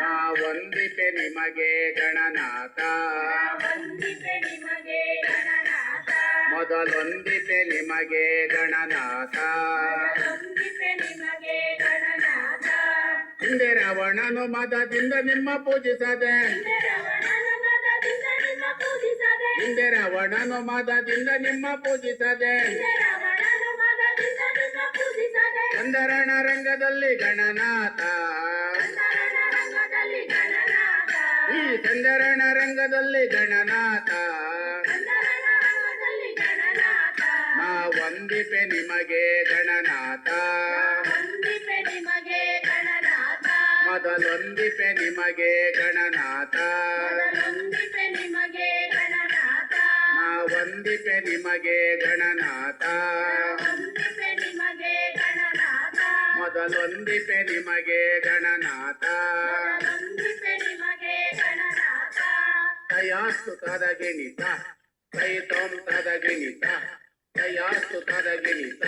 ನಾ ವಂದಿತೆ ನಿಮಗೆ ಗಣನಾಥ. ಮೊದಲೊಂದಿತೆ ನಿಮಗೆ ಗಣನಾಥ ಹಿಂದೆ ರಾವಣನು ಮದದಿಂದ ನಿಮ್ಮ ಪೂಜಿಸದೆ. ಹಿಂದೆ ರಾವಣನು ಮದದಿಂದ ನಿಮ್ಮ ಪೂಜಿಸದೆ. ಚಂದರಣ ರಂಗದಲ್ಲಿ ಗಣನಾಥ. ಈ ಗಂಧರಣ ರಂಗದಲ್ಲಿ ಗಣನಾಥ. ನಾ ವಂದಿಪೆ ನಿಮಗೆ ಗಣನಾಥ. ಮೊದಲೊಂದಿಪೆ ನಿಮಗೆ ಗಣನಾಥ. ಮಾ ವಂದಿಪೆ ನಿಮಗೆ ಗಣನಾಥ. ಮೊದಲೊಂದಿಪೆ ನಿಮಗೆ ಗಣನಾಥ ತಯಾಸ್ತು ತದಗಿಣಿತ ತೈತೋಂ ತದಗಿಣಿತ ತಯಾಸ್ತು ತದಗಿಣಿತ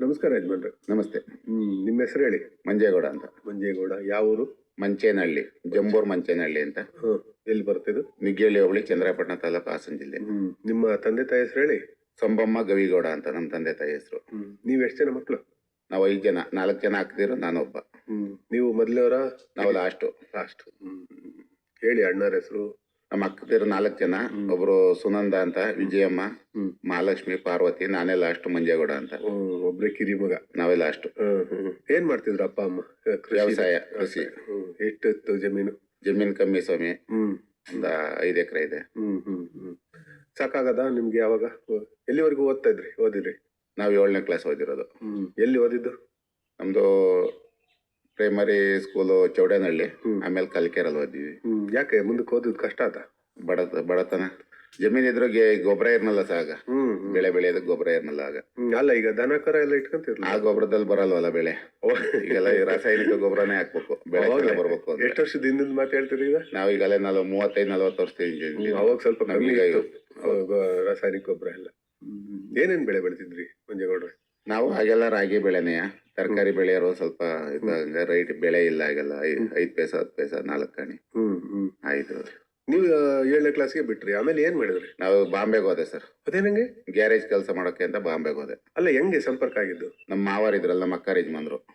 ನಮಸ್ಕಾರ ಯಜಮಾನ್ರೆ ನಮಸ್ತೆ. ಹ್ಮ್ ನಿಮ್ಮ ಹೆಸರು ಹೇಳಿ ಮಂಜೇಗೌಡ ಅಂತ. ಮಂಜೇಗೌಡ ಯಾವ ಊರು? ಮಂಚೇನಹಳ್ಳಿ ಜಂಬೂರ್ ಮಂಚೇನಹಳ್ಳಿ ಅಂತ. ಹ್ಮ್ ಎಲ್ಲಿ ಬರ್ತಿದ್ದು ನಿಗ್ಗೇಳಿ ಹೋಬಳಿ ಚಂದ್ರಪಟ್ಟಣ ತಾಲೂಕು ಹಾಸನ ಜಿಲ್ಲೆ. ಹ್ಮ್ ನಿಮ್ಮ ತಂದೆ ತಾಯಿ ಹೆಸರು ಹೇಳಿ? ಸಂಬಮ್ಮ ಗವಿಗೌಡ ಅಂತ ನಮ್ಮ ತಂದೆ ತಾಯಿ ಹೆಸರು. ನೀವು ನೀವ್ ಎಷ್ಟು ಜನ ಮಕ್ಕಳು ನಾವು ಐದು ಜನ ನಾಲ್ಕು ಜನ ಹಾಕ್ತಿರೋ ನಾನೊಬ್ಬ. ನೀವು ಮೊದಲವರ? ನಾವು ಲಾಸ್ಟು ಲಾಸ್ಟ್. ಹೇಳಿ ಅಣ್ಣರ ಹೆಸರು. ನಮ್ಮ ಅಕ್ಕದಿರೋ ನಾಲ್ಕು ಜನ ಒಬ್ರು ಸುನಂದ ಅಂತ ವಿಜಯಮ್ಮ. ಮಹಾಲಕ್ಷ್ಮಿ ಪಾರ್ವತಿ ನಾನೇ ಲಾಸ್ಟ್ ಮಂಜೇಗೌಡ ಅಂತ. ಒಬ್ರೆ ಕಿರಿ ಮಗ ನಾವೇ ಲಾಸ್ಟ್. ಏನ್ ಮಾಡ್ತಿದ್ರು ಅಪ್ಪ ಅಮ್ಮ? ವ್ಯವಸಾಯ ಕೃಷಿ. ಎಷ್ಟು ಎಷ್ಟಿತ್ತು ಜಮೀನು? ಜಮೀನ್ ಕಮ್ಮಿ ಸ್ವಾಮಿ. ಒಂದ ಐದು ಎಕರೆ ಇದೆ. ಸಾಕಾಗದ ನಿಮ್ಗೆ ಯಾವಾಗ? ಎಲ್ಲಿವರೆಗೂ ಓದ್ತಾ ಇದ್ರಿ? ಓದಿದ್ರಿ ನಾವು ಏಳನೇ ಕ್ಲಾಸ್ ಓದಿರೋದು. ಎಲ್ಲಿ ಓದಿದ್ದು? ನಮ್ದು ಪ್ರೈಮರಿ ಸ್ಕೂಲು ಚೌಡೇನಹಳ್ಳಿ. ಆಮೇಲೆ ಕಲಿಕೆರಲ್ಲಿ ಓದಿದ್ವಿ. ಯಾಕೆ ಮುಂದಕ್ಕೆ ಓದೋದು ಕಷ್ಟ ಆತ? ಬಡತ ಬಡತನ. ಜಮೀನ್ ಇದ್ರಾಗೆ ಗೊಬ್ಬರ ಇರ್ನಲ್ಲ ಸಾಗ. ಬೆಳೆ ಬೆಳೆಯೋದು ಗೊಬ್ಬರ ಇರ್ನಲ್ಲ ಆಗ. ಅಲ್ಲ ಈಗ ದನ ಕರ ಎಲ್ಲ ಇಟ್ಕೊಂತಿರ್ಲ ಆ ಗೊಬ್ಬರದಲ್ಲಿ ಬರಲ್ವಲ್ಲ ಬೆಳೆ. ಈಗೆಲ್ಲ ಈ ರಾಸಾಯನಿಕ ಗೊಬ್ಬರನೇ ಹಾಕ್ಬೇಕು. ಬೆಳೆ ಚೆನ್ನಾಗ್ ಬರ್ಬೇಕು ಅಂದ್ರೆ. ಎಷ್ಟು ವರ್ಷದ ಹಿಂದಿನ ಮಾತು ಹೇಳ್ತೀರಿ ಈಗ? ನಾವ್ ಈಗಲೇ ನಲ್ವ ಮೂವತ್ತೈದು ನಲ್ವತ್ತು ವರ್ಷ ಅವಾಗ ಸ್ವಲ್ಪ ಕಮ್ಮಿ ಅವಾಗ ರಾಸಾಯನಿಕ ಗೊಬ್ಬರ ಎಲ್ಲ. ಏನೇನ್ ಬೆಳೆ ಬೆಳಿತಿದ್ರಿ ಮಂಜೇಗೌಡ್ರೆ? ನಾವು ಹಾಗೆಲ್ಲ ರಾಗಿ ಬೆಳೆನೆಯ. ತರಕಾರಿ ಬೆಳೆಯೋರು ಸ್ವಲ್ಪ ಇದ್ದಾಗ ರೈಟ್ ಬೆಳೆ ಇಲ್ಲ ಆಗೆಲ್ಲ ಐ- ಐದ್ ಪೈಸ ಹತ್ತು ಪೈಸ ನಾಲ್ಕು ಕಣಿ. ಹ್ಮ್ ಹ್ಮ್. ಆಯ್ತು. ನೀವು ಆ, ಏಳನೇ ಕ್ಲಾಸ್ಗೆ ಬಿಟ್ರಿ. ಆಮೇಲೆ ಏನ್ ಮಾಡಿದ್ರಿ? ನಾವು ಬಾಂಬೆಗೆ ಹೋದೆ ಸರ್. ಅದೇನಂಗೆ ಗ್ಯಾರೇಜ್ ಕೆಲಸ ಮಾಡೋಕೆ ಅಂತ ಬಾಂಬೆಗೆ ಹೋದೆ. ಅಲ್ಲ ಹೆಂಗೆ ಸಂಪರ್ಕ ಆಗಿದ್ದು? ನಮ್ಮ ಮಾವಾರ್ ಇದ್ರಲ್ಲ ನಮ್ಮ ಅಕ್ಕ ಯಜಮಾನ್ರು.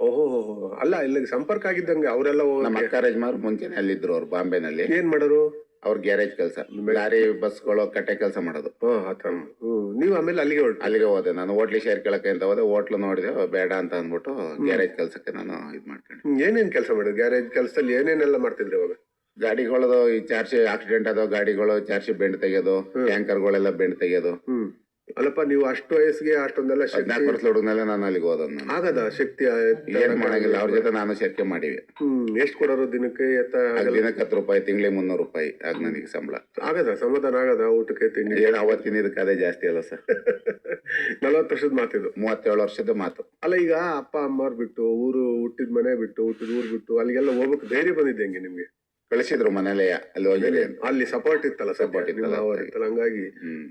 ಓಹೋ ಅಲ್ಲ ಇಲ್ಲಿಗೆ ಸಂಪರ್ಕ ಆಗಿದ್ದಂಗೆ ಅವರೆಲ್ಲ ನಮ್ಮ ಅಕ್ಕ ಯಜಮಾನ್ರು ಮುಂಚೆನೆ ಅಲ್ಲಿದ್ರು ಅವ್ರು ಬಾಂಬೆನಲ್ಲಿ. ಏನ್ ಮಾಡೋರು? ಅವ್ರ ಗ್ಯಾರೇಜ್ ಕೆಲಸ. ಲಾರಿ ಬಸ್ಗಳು ಕಟ್ಟೆ ಕೆಲಸ ಮಾಡೋದು. ನೀವು ಆಮೇಲೆ ಅಲ್ಲಿಗೆ ಅಲ್ಲಿಗೆ ಹೋದೆ ನಾನು. ಹೋಟ್ಲಿ ಶೇರ್ ಕೇಳಕ್ಕೆ ಅಂತ ಹೋದೆ. ಹೋಟ್ಲು ನೋಡಿದೆ ಬೇಡ ಅಂತ ಅಂದ್ಬಿಟ್ಟು ಗ್ಯಾರೇಜ್ ಕೆಲಸಕ್ಕೆ ನಾನು ಇದು ಮಾಡ್ಕೊಂಡೆ. ಏನೇನ್ ಕೆಲಸ ಮಾಡೋದು ಗ್ಯಾರೇಜ್ ಕೆಲಸದಲ್ಲಿ ಏನೇನೆಲ್ಲ ಮಾಡ್ತಿದ್ರಿ ಅವಾಗ ಗಾಡಿಗಳದು ಈ ಚಾರ್ಜ್ ಆಕ್ಸಿಡೆಂಟ್ ಆದವು ಗಾಡಿಗಳು ಚಾರ್ಜ್ ಬೆಂಡ್ ತೆಗೆಯೋದು ಟ್ಯಾಂಕರ್ಗಳೆಲ್ಲ ಬೆಂಡ್ ತೆಗೆಯೋದು. ಅಲ್ಲಪ್ಪ ನೀವು ಅಷ್ಟು ವಯಸ್ಸಿಗೆ ಅಷ್ಟೊಂದೆಲ್ಲ ಶಕ್ತಿ ಹದಿನಾಲ್ಕು ವರ್ಷದ ಹುಡುಗನಲ್ಲೇ ನಾನು ಅಲ್ಲಿಗೆ ಹೋದನ್ ಆಗದ ಶಕ್ತಿ ಏನ್ ಮಾಡಂಗಿಲ್ಲ ಅವ್ರ ಜೊತೆ ನಾನು ಸೇರ್ಕೆ ಮಾಡಿವಿ. ಹ್ಮ್. ಎಷ್ಟು ಕೊಡೋರು ದಿನಕ್ಕೆ ಎತ್ತ ದಿನಕ್ಕೆ ಹತ್ತು ರೂಪಾಯಿ ತಿಂಗಳಿಗೆ ಮುನ್ನೂರು ರೂಪಾಯಿ ಆಗ ನನಗೆ ಸಂಬಳ. ಆಗದ ಸಮಾಧಾನ ಆಗದ ಊಟಕ್ಕೆ ತಿಂಡಿ ಏನು ಅವತ್ತಿನ ಇದಕ್ಕೆ ಅದೇ ಜಾಸ್ತಿ ಅಲ್ಲ ಸರ್. ನಲವತ್ತು ವರ್ಷದ ಮಾತಿದು ಮೂವತ್ತೇಳು ವರ್ಷದ ಮಾತು. ಅಲ್ಲ ಈಗ ಅಪ್ಪ ಅಮ್ಮವ್ರು ಬಿಟ್ಟು ಊರು ಹುಟ್ಟಿದ ಮನೆ ಬಿಟ್ಟು ಹುಟ್ಟಿದ ಊರು ಬಿಟ್ಟು ಅಲ್ಲಿಗೆಲ್ಲ ಹೋಗ್ಬೇಕು ಧೈರ್ಯ ಬಂದಿದ್ದೆ ಹೆಂಗೆ ನಿಮ್ಗೆ? ಕಳಿಸಿದ್ರು ಮನೇಲೆ ಅಲ್ಲಿ ಹೋಗಿರಿ ಅಂತ. ಅಲ್ಲಿ ಸಪೋರ್ಟ್ ಇತ್ತಲ್ಲ ಸಪೋರ್ಟ್ ಇತ್ತಲ್ಲ. ಇತ್ತಲ್ಲ ಹಂಗಾಗಿ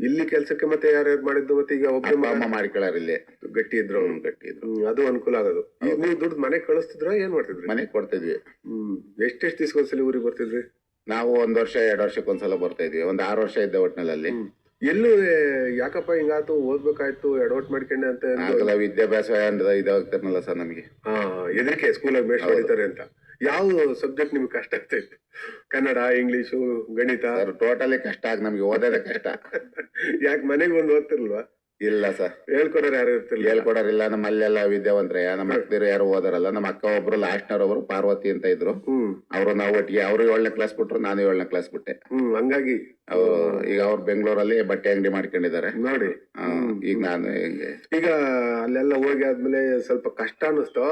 ಇಲ್ಲಿ ಕೆಲ್ಸಕ್ಕೆ ಮತ್ತೆ ಯಾರ್ಯಾರು ಮಾಡಿದ್ದು ಮತ್ತೆ ಈಗ ಒಬ್ಬ ಅಮ್ಮ ಮಾಡ್ಕೊಳ್ಳಾರ ಇಲ್ಲಿ. ಗಟ್ಟಿ ಇದ್ರು. ಅವ್ನು ಗಟ್ಟಿ ಇದ್ರು. ಅದು ಅನುಕೂಲ ಆಗೋದು. ಈಗ ನೀವು ದುಡ್ಡು ಮನೆ ಕಳಿಸ್ತಿದ್ರ ಏನ್ ಮಾಡ್ತಿದ್ರಿ? ಮನೆ ಕೊಡ್ತಿದ್ವಿ. ಹ್ಮ್ ಎಷ್ಟೆಷ್ಟು ದಿವ್ಸಕ್ಕೊಂದ್ಸಲಿ ಊರಿಗೆ ಬರ್ತಿದ್ರಿ? ನಾವು ಒಂದ್ ವರ್ಷ ಎರಡು ವರ್ಷಕ್ಕೆ ಒಂದ್ಸಲ ಬರ್ತಾ ಇದ್ವಿ. ಒಂದ್ ಆರು ವರ್ಷ ಇದ್ದ ಒಟ್ನಲ್ಲಿ. ಎಲ್ಲೂ ಯಾಕಪ್ಪ ಹಿಂಗಾತು ಓದ್ಬೇಕಾಯ್ತು ಎಡವಟ್ ಮಾಡ್ಕೊಂಡೆ ಅಂತ ವಿದ್ಯಾಭ್ಯಾಸ ಇದಾಗ್ತಾರಲ್ಲ ಸರ್ ನಮಗೆ. ಹಾ ಹೆದರಿಕೆ ಸ್ಕೂಲಾಗ ಬೇಸ್ ಹೊಡಿತಾರೆ ಅಂತ. ಯಾವ ಸಬ್ಜೆಕ್ಟ್ ನಿಮ್ಗೆ ಕಷ್ಟ ಆಗ್ತೈತೆ ಕನ್ನಡ ಇಂಗ್ಲಿಷು ಗಣಿತ? ಟೋಟಲಿ ಕಷ್ಟ ಆಗಿ ನಮ್ಗೆ ಓದೋದೇ ಕಷ್ಟ. ಯಾಕೆ ಮನೆಗೆ ಬಂದು ಓದ್ತಿರ್ಲ್ವಾ? ಇಲ್ಲ ಸರ್. ಹೇಳ್ಕೊಡೋರು ಯಾರು ಇರ್ತಿಲ್ಲ. ಹೇಳ್ಕೊಡೋರಿಲ್ಲ. ನಮ್ಮ ಅಲ್ಲೆಲ್ಲ ವಿದ್ಯಾವಂತರ. ನಮ್ಮ ಅಕ್ಕದಿರು ಯಾರು ಓದಾರಲ್ಲ. ನಮ್ಮ ಅಕ್ಕ ಒಬ್ರು ಲಾಸ್ಟ್ನವ್ರು ಒಬ್ರು ಪಾರ್ವತಿ ಅಂತ ಇದ್ರು. ಅವರು ನಾವು ಒಟ್ಟಿಗೆ ಅವರು ಏಳನೇ ಕ್ಲಾಸ್ ಬಿಟ್ರು ನಾನು ಏಳನೇ ಕ್ಲಾಸ್ ಬಿಟ್ಟೆ. ಹ್ಮ್ ಹಂಗಾಗಿ. ಅವರು ಈಗ ಅವ್ರು ಬೆಂಗಳೂರಲ್ಲಿ ಬಟ್ಟೆ ಅಂಗಡಿ ಮಾಡ್ಕೊಂಡಿದ್ದಾರೆ. ನೋಡಿ. ಈಗ ನಾನು ಈಗ ಅಲ್ಲೆಲ್ಲ ಹೋಗಿ ಆದ್ಮೇಲೆ ಸ್ವಲ್ಪ ಕಷ್ಟ ಅನ್ನಿಸ್ತು.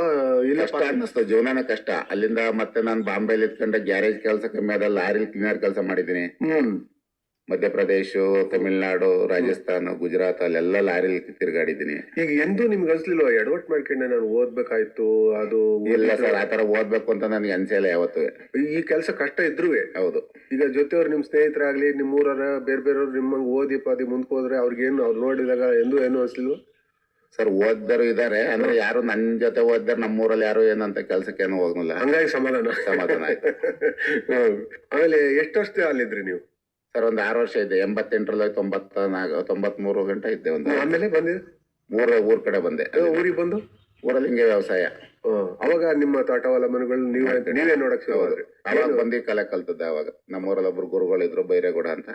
ಇಲ್ಲ ಕಷ್ಟ ಅನ್ನಿಸ್ತು. ಜೀವನನೇ ಕಷ್ಟ. ಅಲ್ಲಿಂದ ಮತ್ತೆ ನಾನು ಬಾಂಬೆಲಿ ಇದ್ಕೊಂಡೆ ಗ್ಯಾರೇಜ್ ಕೆಲಸ ಕಮ್ಮಿ ಆದ ಲಾರಿ ಕ್ಲೀನರ್ ಕೆಲಸ ಮಾಡಿದ್ದೀನಿ. ಮಧ್ಯಪ್ರದೇಶ ತಮಿಳ್ನಾಡು ರಾಜಸ್ಥಾನ ಗುಜರಾತ್ ಅಲ್ಲೆಲ್ಲ ಲಾರಿಲಿ ತಿರುಗಾಡಿದ್ದೀನಿ. ಈಗ ಎಂದೂ ನಿಮ್ಗೆ ಅನ್ಸ್ಲಿಲ್ವ? ಎಡವಟ್ ಮಾಡ್ಕೊಂಡೆ ನಾನು ಓದ್ಬೇಕಾಯ್ತು ಅದು ಇಲ್ಲ ಸರ್ ಆ ತರ ಓದ್ಬೇಕು ಅಂತ ನನಗೆ ಅನ್ಸಿಲ್ಲ ಯಾವತ್ತೂ. ಈ ಕೆಲಸ ಕಷ್ಟ ಇದ್ರೂ ಹೌದು. ಈಗ ಜೊತೆಯವ್ರು ನಿಮ್ ಸ್ನೇಹಿತರಾಗ್ಲಿ ನಿಮ್ ಊರವ್ರ ಬೇರೆ ಬೇರೆಯವ್ರು ನಿಮ್ಮಂಗ್ ಓದಿ ಪಾದಿ ಮುಂದಕ್ಕೆ ಹೋದ್ರೆ ಅವ್ರಿಗೇನು ಅವ್ರು ನೋಡಿದಾಗ ಎಂದೂ ಏನು ಅನ್ಸ್ಲಿಲ್ವ? ಸರ್ ಓದ್ದರು ಇದಾರೆ ಅಂದ್ರೆ ಯಾರು ನನ್ ಜೊತೆ ಓದ್ದಾರ ನಮ್ಮೂರಲ್ಲಿ ಯಾರು ಏನಂತ ಕೆಲ್ಸಕ್ಕೆ ಏನು ಹೋಗ್ಲಿಲ್ಲ. ಹಂಗಾಗಿ ಸಮಾಧಾನ. ಸಮಾಧಾನ ಆಯ್ತು. ಆಮೇಲೆ ಎಷ್ಟು ವರ್ಷ ಅಲ್ಲಿದ್ರಿ ನೀವು? ಸರ್ ಒಂದು ಆರು ವರ್ಷ ಇದ್ದೆ ಎಂಬತ್ತೆಂಟರಲ್ಲಿ ತೊಂಬತ್ತ ನಾಲ್ಕು ತೊಂಬತ್ ಮೂರು ಗಂಟೆ ಇದ್ದೆ ಒಂದು ಆಮೇಲೆ ಬಂದಿದ್ದು ಊರ ಊರ್ ಕಡೆ ಬಂದೆ. ಊರಿಗೆ ಬಂದು? ಊರಲ್ಲಿ ಹಿಂಗೆ ವ್ಯವಸಾಯ. ಅವಾಗ ನಿಮ್ಮ ತೋಟ ಹೊಲ ಮನೆಗಳು ನೀವೇ ನೀವೇ ನೋಡಕ್ ಶುರು ಆದ್ರಿ ಅವಾಗ ಬಂದು ಕಲೆ ಕಲ್ತದ್ದೆ ಅವಾಗ. ನಮ್ಮೂರಲ್ಲಿ ಒಬ್ರು ಗುರುಗಳಿದ್ರು ಬೈರೇಗೌಡ ಅಂತ.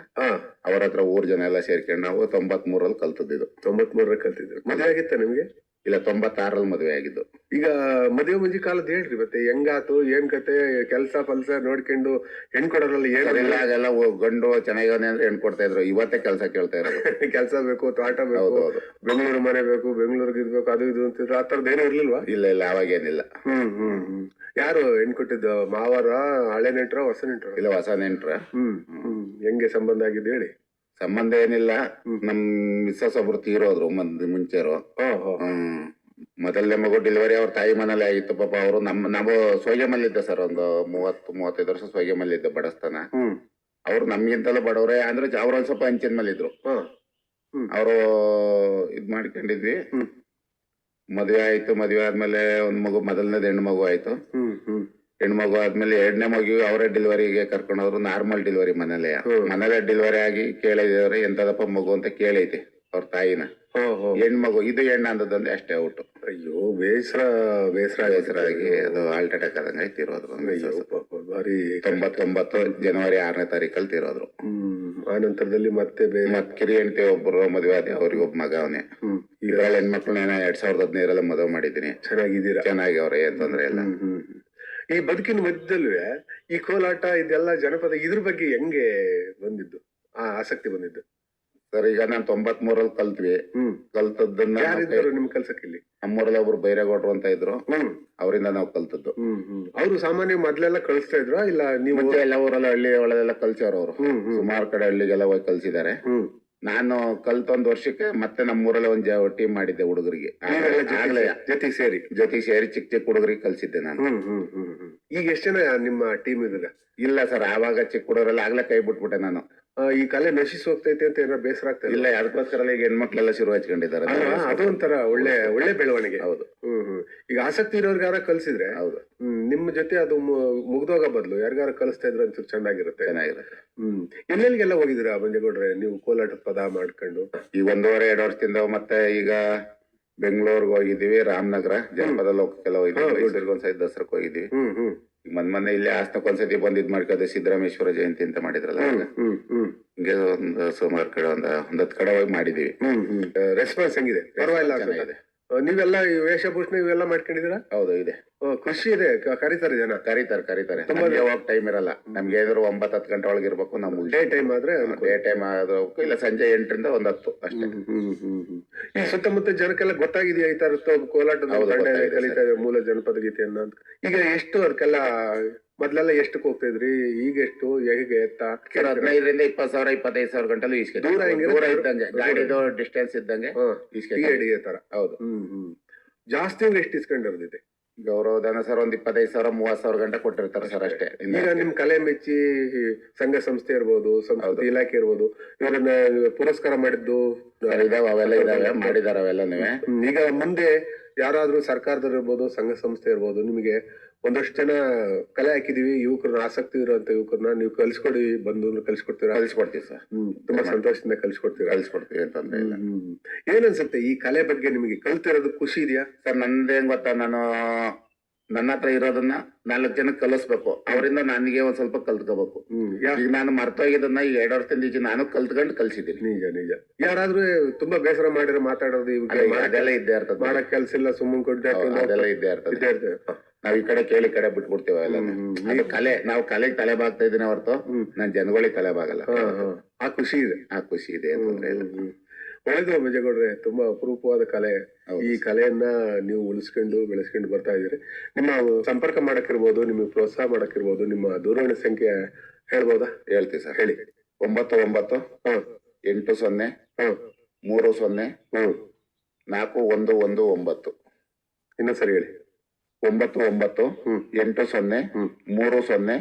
ಅವ್ರ ಹತ್ರ ಊರ್ ಜನ ಎಲ್ಲ ಸೇರ್ಕೊಂಡು ನಾವು ತೊಂಬತ್ ಮೂರಲ್ಲಿ ಕಲ್ತದ್ದು ತೊಂಬತ್ ಮೂರಲ್ಲಿ ಕಲ್ತಿದ್ರು ಮದುವೆ ಆಗಿತ್ತ ನಿಮ್ಗೆ? ಇಲ್ಲ ತೊಂಬತ್ತಾರಲ್ಲಿ ಮದುವೆ ಆಗಿದ್ದು. ಈಗ ಮದುವೆ ಮುಂಜಿ ಕಾಲದ ಹೇಳ್ರಿ ಮತ್ತೆ ಹೆಂಗಾತು ಏನ್ ಕತೆ ಕೆಲ್ಸ ಪಲ್ಸ ನೋಡ್ಕೊಂಡು ಹೆಣ್ ಕೊಡೋರಲ್ಲಿ ಏನಿಲ್ಲ ಅದೆಲ್ಲ ಗಂಡು ಚೆನ್ನಾಗಿದ್ದಾನೆ ಅಂದ್ರೆ ಹೆಣ್ ಕೊಡ್ತಾ ಇದ್ರು. ಇವತ್ತೇ ಕೆಲಸ ಕೇಳ್ತಾ ಇರೋದು. ಕೆಲಸ ಬೇಕು ತೋಟ ಬೇಕು ಹೌದು ಬೆಂಗಳೂರು ಮನೆ ಬೇಕು ಬೆಂಗಳೂರಿಗೆ ಇದ್ಬೇಕು ಅದು ಇದು ಅಂತಿದ್ರು ಆ ತರದ್ದು ಏನೂ ಇರ್ಲಿಲ್ವಾ? ಇಲ್ಲ ಇಲ್ಲ ಅವಾಗೇನಿಲ್ಲ. ಹ್ಮ್ ಹ್ಮ್ ಹ್ಮ್. ಯಾರು ಹೆಣ್ ಕೊಟ್ಟಿದ್ದು ಮಾವರ? ಹಳೆ ನೆಂಟ್ರ ಹೊಸ ನೆಂಟ್ರ? ಇಲ್ಲ ಹೊಸ ನೆಂಟ್ರ. ಹ್ಮ್ ಹ್ಮ್. ಹೆಂಗೆ ಸಂಬಂಧ ಆಗಿದ್ದು ಹೇಳಿ? ಸಂಬಂಧ ಏನಿಲ್ಲ. ನಮ್ ಮಿಸ್ಸಸ್ ಒಬ್ರು ತೀರೋದ್ರು ಮಂದಿ ಮುಂಚೆರು. ಹಾ ಹಾ. ಹ್ಮ್. ಮೊದಲನೇ ಮಗು ಡೆಲಿವರಿ ಅವ್ರ ತಾಯಿ ಮನೇಲಿ ಆಗಿತ್ತು ಪಾಪ ಅವರು. ನಮ್ಮ ನಾವು ಸ್ವಯಮಲ್ಲಿದ್ದೆ ಸರ್. ಒಂದು ಮೂವತ್ತು ಮೂವತ್ತೈದು ವರ್ಷ ಸ್ವಯಮಲ್ಲಿದ್ದೆ ಬಡಸ್ತಾನ. ಹ್ಮ್. ಅವ್ರು ನಮ್ಗಿಂತಲೂ ಬಡವ್ರೆ. ಅಂದ್ರೆ ಅವ್ರಲ್ಲಿ ಸ್ವಲ್ಪ ಹಂಚಿನ ಮೇಲೆ ಇದ್ರು ಹಾ ಅವರು ಇದ್ ಮಾಡ್ಕೊಂಡಿದ್ವಿ. ಹ್ಮ್. ಮದ್ವೆ ಆಯ್ತು ಮದ್ವೆ ಆದ್ಮೇಲೆ ಒಂದ್ ಮಗು ಮೊದಲನೇದು ಹೆಣ್ಣು ಮಗು ಆಯ್ತು. ಹ್ಮ್ ಹ್ಮ್. ಹೆಣ್ಣು ಮಗು ಆದ್ಮೇಲೆ ಎರಡನೇ ಮಗು ಅವರೇ ಡೆಲಿವರಿಗೆ ಕರ್ಕೊಂಡು ಹೋದ್ರು ನಾರ್ಮಲ್ ಡೆಲಿವರಿ ಮನೇಲೆ. ಮನೇಲೆ ಡೆಲಿವರಿ ಆಗಿ ಕೇಳಿದವ್ರೆ ಎಂತದಪ್ಪ ಮಗು ಅಂತ ಕೇಳೈತಿ ಅವ್ರ ತಾಯಿನ. ಹಾ ಹಾ ಹೆಣ್ಣು ಮಗು ಇದು ಹೆಣ್ಣು ಅಂದದಂದ್ರೆ ಅಷ್ಟೇ ಔಟ್ ಅಯ್ಯೋ ಬೇಸರ ಬೇಸರ ಬೇಸರ ಆಗಿ ಅದು ಹಾರ್ಟ್ ಅಟ್ಯಾಕ್ ಆದಂಗೆ ತಿರೋದ್ರು ಬಾರಿ ತೊಂಬತ್ತೊಂಬತ್ತು ಜನವರಿ ಆರನೇ ತಾರೀಕಲ್ಲಿ ತಿರೋದ್ರು ಆ ನಂತರದಲ್ಲಿ ಮತ್ತೆ ಮತ್ ಕಿರಿ ಹೆಂಡತಿ ಒಬ್ರು ಮದುವೆ ಆದ ಅವ್ರಿಗೆ ಒಬ್ಬ ಮಗ ಅವನೇ. ಇದ್ರಲ್ಲಿ ಹೆಣ್ಮಕ್ಳನ್ನ ಎರಡ್ ಸಾವಿರದ ಹದಿನೈದರಲ್ಲಿ ಮದುವೆ ಮಾಡಿದ್ದೀನಿ. ಚೆನ್ನಾಗಿದ್ದೀರಾ? ಚೆನ್ನಾಗಿ ಅವ್ರೆ ಏನ್ ತೊಂದ್ರೆ ಈ ಬದುಕಿನ ಮಧ್ಯದಲ್ಲೇ ಈ ಕೋಲಾಟ ಇದೆಲ್ಲ ಜನಪದ ಇದ್ರ ಬಗ್ಗೆ ಹೆಂಗೆ ಬಂದಿದ್ದು ಆ ಆಸಕ್ತಿ ಬಂದಿದ್ದು? ಸರ್ ಈಗ ನಾನ್ ತೊಂಬತ್ ಮೂರಲ್ಲಿ ಕಲ್ತ್ವಿ. ಹ್ಮ್. ಕಲ್ತದ್ದನ್ನ ಯಾರಿದ್ರು ನಿಮ್ ಕೆಲ್ಸಕ್ಕೆ ಇಲ್ಲಿ ನಮ್ಮೂರಲ್ಲಿ ಒಬ್ರು ಬೈರೇಗೌಡ್ರು ಅಂತ ಇದ್ರು. ಹ್ಮ್. ಅವರಿಂದ ನಾವು ಕಲ್ತದ್ದು. ಹ್ಮ್ ಹ್ಮ್. ಅವರು ಸಾಮಾನ್ಯ ಮೊದ್ಲೆಲ್ಲ ಕಳಿಸ್ತಾ ಇದ್ರ? ಇಲ್ಲ ನೀವು ಮುಂಚೆ ಎಲ್ಲ ಊರಲ್ಲ ಹಳ್ಳಿ ಒಳಗೆಲ್ಲ ಕಲ್ಸೋರು ಅವರು. ಹ್ಮ್ ಹ್ಮ್. ಸುಮಾರು ಕಡೆ ಹಳ್ಳಿಗೆಲ್ಲ ಹೋಗಿ ಕಲ್ಸಿದ್ದಾರೆ. ಹ್ಮ್. ನಾನು ಕಲ್ತ ಒಂದ್ ವರ್ಷಕ್ಕೆ ಮತ್ತೆ ನಮ್ಮೂರಲ್ಲಿ ಒಂದ್ ಟೀಮ್ ಮಾಡಿದ್ದೆ ಹುಡುಗರಿಗೆ. ನೀವೆಲ್ಲ ಜೊತೆ- ಆಗ್ಲೇ ಜೊತೆಗೆ ಸೇರಿ. ಜೊತೆಗೆ ಸೇರಿ ಚಿಕ್ಕ ಚಿಕ್ಕ ಹುಡುಗರಿಗೆ ಕಲ್ಸಿದ್ದೆ ನಾನು. ಹ್ಮ್ ಹ್ಮ್ ಹ್ಮ್ ಹ್ಮ್. ಈಗ ಎಷ್ಟು ಜನ ನಿಮ್ಮ ಟೀಮ್ ಇದ್ರ ಇಲ್ಲ ಸರ್ ಆವಾಗ ಚಿಕ್ಕ ಹುಡುಗರೆಲ್ಲ ಆಗ್ಲೇ ಕೈ ಬಿಟ್ಬಿಟ್ಟೆ ನಾನು. ಈ ಕಲೆ ನಶಿಸಿ ಹೋಗ್ತೈತೆ ಅಂತ ಏನೋ ಬೇಸರ ಆಗ್ತದೆ ಇಲ್ಲ ಅದಕ್ಕೋಸ್ಕರ ಈಗ ಹೆಣ್ಮಕ್ಳೆಲ್ಲ ಶುರು ಹಚ್ಕೊಂಡಿದ್ದಾರೆ ಅದೊಂಥರ ಒಳ್ಳೆ ಒಳ್ಳೆ ಬೆಳವಣಿಗೆ. ಹೌದು. ಹ್ಮ್ ಹ್ಮ್. ಈಗ ಆಸಕ್ತಿ ಇರೋರ್ಗಾರ ಕಲ್ಸಿದ್ರೆ? ಹೌದು. ಹ್ಮ್ ನಿಮ್ಮ ಜೊತೆ ಅದು ಮುಗ್ದೋಗ ಬದ್ಲು ಯಾರಿಗಾರ ಕಲಿಸ್ತಾ ಇದ್ರೆ ಅಂತ ಚೆನ್ನಾಗಿರುತ್ತೆ ಚೆನ್ನಾಗಿರುತ್ತೆ. ಹ್ಮ್. ಎಲ್ಲೆಲ್ಲಿಗೆಲ್ಲ ಹೋಗಿದ್ದೀರಾ ಮಂಜೇಗೌಡ್ರೆ ನೀವು ಕೋಲಾಟ ಪದ ಮಾಡ್ಕೊಂಡು. ಈ ಒಂದೂವರೆ ಎರಡು ವರ್ಷದಿಂದ ಮತ್ತೆ ಈಗ ಬೆಂಗಳೂರಿಗೆ ಹೋಗಿದ್ದೀವಿ ರಾಮನಗರ ಜನಪದ ಲೋಕಕ್ಕೆಲ್ಲ ಹೋಗಿದ್ದೀವಿ. ಮೈಸೂರಿಗೆ ಒಂದ್ಸತಿ ದಸರಕ್ಕೆ ಹೋಗಿದ್ದೀವಿ. ಹ್ಮ್ ಹ್ಮ್. ಮೊನ್ನೆ ಮೊನ್ನೆ ಇಲ್ಲಿ ಆಸ್ತಕ್ ಒಂದ್ಸತಿ ಬಂದಿದ್ ಮಾಡ್ಕೋದೆ ಸಿದ್ದರಾಮೇಶ್ವರ ಜಯಂತಿ ಅಂತ ಮಾಡಿದ್ರಲ್ಲ? ಹ್ಮ್ ಹ್ಮ್ ಹಿಂಗೆ ಒಂದು ಸುಮಾರು ಕಡೆ ಒಂದ್ ಒಂದ್ ಹತ್ತು ಕಡೆ ಹೋಗಿ ಮಾಡಿದೀವಿ. ಹ್ಮ್ ಹ್ಮ್. ರೆಸ್ಪಾನ್ಸ್ ಹೆಂಗಿದೆ? ಪರವಾಗಿಲ್ಲ. ಚೆನ್ನಾಗಿದೆ. ನೀವೆಲ್ಲ ಈ ವೇಷಭೂಷಣ ಇವೆಲ್ಲ ಮಾಡ್ಕೊಂಡಿದ್ದೀರಾ? ಹೌದು ಇದೆ. ಓ, ಖುಷಿ ಇದೆ ಕ- ಕರೀತಾರೆ ಜನ. ಕರೀತಾರೆ ಕರೀತಾರೆ. ತುಂಬಾ ನಮ್ಗೆ ಟೈಮ್ ಇರಲ್ಲ. ನಮ್ಗೆ ಏನಾದ್ರು ಒಂಬತ್ತು ಹತ್ತು ಗಂಟೆ ಒಳಗೆ ಇರ್ಬೇಕು ನಾವು ಡೇ ಟೈಮ್ ಆದ್ರೆ ಡೇ ಟೈಮ್ ಆದ್ರೂ ಇಲ್ಲ ಸಂಜೆ ಎಂಟರಿಂದ ಒಂದ್ ಹತ್ತು ಅಷ್ಟೇ. ಹ್ಮ್, ಹ್ಮ್, ಹ್ಮ್, ಹ್ಮ್. ಈ ಸುತ್ತಮುತ್ತ ಜನಕ್ಕೆಲ್ಲ ಗೊತ್ತಾಗಿದೆಯಾ ಈ ತರ ಕೋಲಾಟದ ಹೌದು, ತಂಡ ಗೊತ್ತಾಗಿದೆ ಕಲಿತಾ ಇದೆ ಮೂಲ ಜನಪದ ಗೀತೆಯನ್ನ ಅಂತ? ಈಗ ಎಷ್ಟು ಅದಕ್ಕೆಲ್ಲ ಮೊದ್ಲೆಲ್ಲ ಎಷ್ಟು ಹೋಗ್ತಿದ್ರಿ? ಈಗ ಎಷ್ಟು? ಹೇಗೆ ಎತ್ತ? ಸರ್ ಹದಿನೈದರಿಂದ ಇಪ್ಪತ್ತು ಸಾವಿರ ಇಪ್ಪತ್ತೈದು ಸಾವಿರ ಗಂಟಲು ಈಸ್ಕೆ ದೂರ ಹೆಂಗಿರುತ್ತೆ? ದೂರ ಇದ್ದಂಗೆ ಗಾಡಿದು ಡಿಸ್ಟೆನ್ಸ್ ಇದ್ದಂಗೆ ಈಸ್ಕೆ ಟಿ ತರ. ಹೌದು. ಹ್ಮ್ ಹ್ಮ್. ಜಾಸ್ತಿ ಅಂದ್ರೆ ಎಷ್ಟು ಇಸ್ಕೊಂಡಿರ್ದಿದೆ? ಗೌರವಧನ ಸರ್ ಒಂದ್ ಇಪ್ಪತ್ತೈದು ಸಾವಿರ ಮೂವತ್ತು ಸಾವಿರ ಗಂಟೆ ಕೊಟ್ಟಿರ್ತಾರೆ ಸರ್ ಅಷ್ಟೇ. ಇನ್ನು ಈಗ ನಿಮ್ ಕಲೆ ಮೆಚ್ಚಿ ಸಂಘ ಸಂಸ್ಥೆ ಇರ್ಬೋದು ಸಂಸ್ಕೃತಿ ಇಲಾಖೆ ಇರ್ಬೋದು ಇವರನ್ನ ಪುರಸ್ಕಾರ ಮಾಡಿದ್ದು? ಸರ್ ಇದಾವೆ ಅವೆಲ್ಲ ಇದಾವೆ ಮಾಡಿದಾರ ಅವೆಲ್ಲನೂ. ನೀವೇ ಈಗ ಮುಂದೆ ಯಾರಾದ್ರೂ ಸರ್ಕಾರದವ್ರು ಇರ್ಬೋದು ಸಂಘ ಸಂಸ್ಥೆ ಇರ್ಬೋದು ನಿಮಗೆ ಒಂದಷ್ಟು ಜನ ಕಲೆ ಹಾಕಿದೀವಿ ಯುವಕರನ್ನ ಆಸಕ್ತಿ ಇರುವಂತ ಯುವಕರನ್ನ ನೀವು ಕಲ್ಸ್ಕೊಡಿ ಬಂದು ಕಲ್ಸ್ಕೊಡ್ತೀರಾ? ಕಲಿಸ್ಕೊಡ್ತೀವಿ ಸರ್. ತುಂಬಾ ಸಂತೋಷದಿಂದ ಕಲ್ಸ್ಕೊಡ್ತೀವಿ ಕಲಿಸ್ಕೊಡ್ತೀವಿ ಅಂತಂದ್ರೆ ಇಲ್ಲ. ಏನ್ ಏನನ್ಸುತ್ತೆ ಈ ಕಲೆ ಬಗ್ಗೆ ನಿಮಗೆ ಕಲ್ತಿರೋದು ಖುಷಿ ಇದೆಯಾ? ಸರ್ ನಂದೇನ್ ಗೊತ್ತಾ ನಾನು ನನ್ನ ಹತ್ರ ಇರೋದನ್ನ ನಾಲ್ಕು ಜನಕ್ಕೆ ಕಲಿಸ್ಬೇಕು. ಅವರಿಂದ ನನಗೆ ಒಂದ್ ಸ್ವಲ್ಪ ಕಲ್ತ್ಕೋಬೇಕು. ಈಗ ನಾನು ಮರ್ತೋಗಿದ್ದನ್ನ ಈಗ ಎರಡು ವರ್ಷದಿಂದ ಈಚೆ ನಾನು ಕಲ್ತ್ಕೊಂಡು ಕಲ್ಸಿದ್ದೀನಿ. ನಿಜ ನಿಜ. ಯಾರಾದ್ರೂ ತುಂಬಾ ಬೇಸರ ಮಾಡಿರೋ ಮಾತಾಡೋದು ಇವಾಗ ಅದೆಲ್ಲ ಇದ್ದೇ ಇರ್ತದೆ. ಮಾಡಕ್ ಕೆಲ್ಸ ಇಲ್ಲ ಸುಮ್ಮನೆ ಕೊಡ್ತಾ ಅದೆಲ್ಲ ಇದ್ದೇ ಇರ್ತದೆ. ನಾವ್ ಈ ಕಡೆ ಕೇಳಿ ಕಡೆ ಬಿಟ್ಬಿಡ್ತೇವೆ. ಅದು ಕಲೆ ನಾವು ಕಲೆಗೆ ತಲೆ ಬಾಗ್ತಾ ಇದೀನಿ ಹೊರತು. ನಾನ್ ಜನಗಳಿಗೆ ತಲೆ ಬಾಗಲ್ಲ. ಆ ಖುಷಿ ಇದೆ ಆ ಖುಷಿ ಇದೆ ಅಂತಂದ್ರೆ. ಒಳ್ಳೇದು ವಿಜಯಗೌಡ್ರೆ ತುಂಬಾ ಅಪರೂಪವಾದ ಕಲೆ. ಈ ಕಲೆಯನ್ನ ನೀವು ಉಳಿಸ್ಕೊಂಡು ಬೆಳೆಸ್ಕೊಂಡು ಬರ್ತಾ ಇದ್ದೀರಿ. ನಿಮ್ಮ ಸಂಪರ್ಕ ಮಾಡಕ್ಕಿರ್ಬೋದು ನಿಮಗೆ ಪ್ರೋತ್ಸಾಹ ಮಾಡಕ್ಕಿರ್ಬೋದು ನಿಮ್ಮ ದೂರವಾಣಿ ಸಂಖ್ಯೆ ಹೇಳ್ಬೋದಾ? ಹೇಳ್ತೀವಿ ಸರ್. ಹೇಳಿ. ಒಂಬತ್ತು ಒಂಬತ್ತು ಎಂಟು ಸೊನ್ನೆ ಮೂರು ಸೊನ್ನೆ ನಾಲ್ಕು ಒಂದು ಒಂದು ಒಂಬತ್ತು. ಇನ್ನೊಂದ್ಸರಿ ಹೇಳಿ. ಒಂಬತ್ತು ಒಂಬತ್ತು ಎಂಟು ಸೊನ್ನೆ ಮೂರು ಸೊನ್ನೆ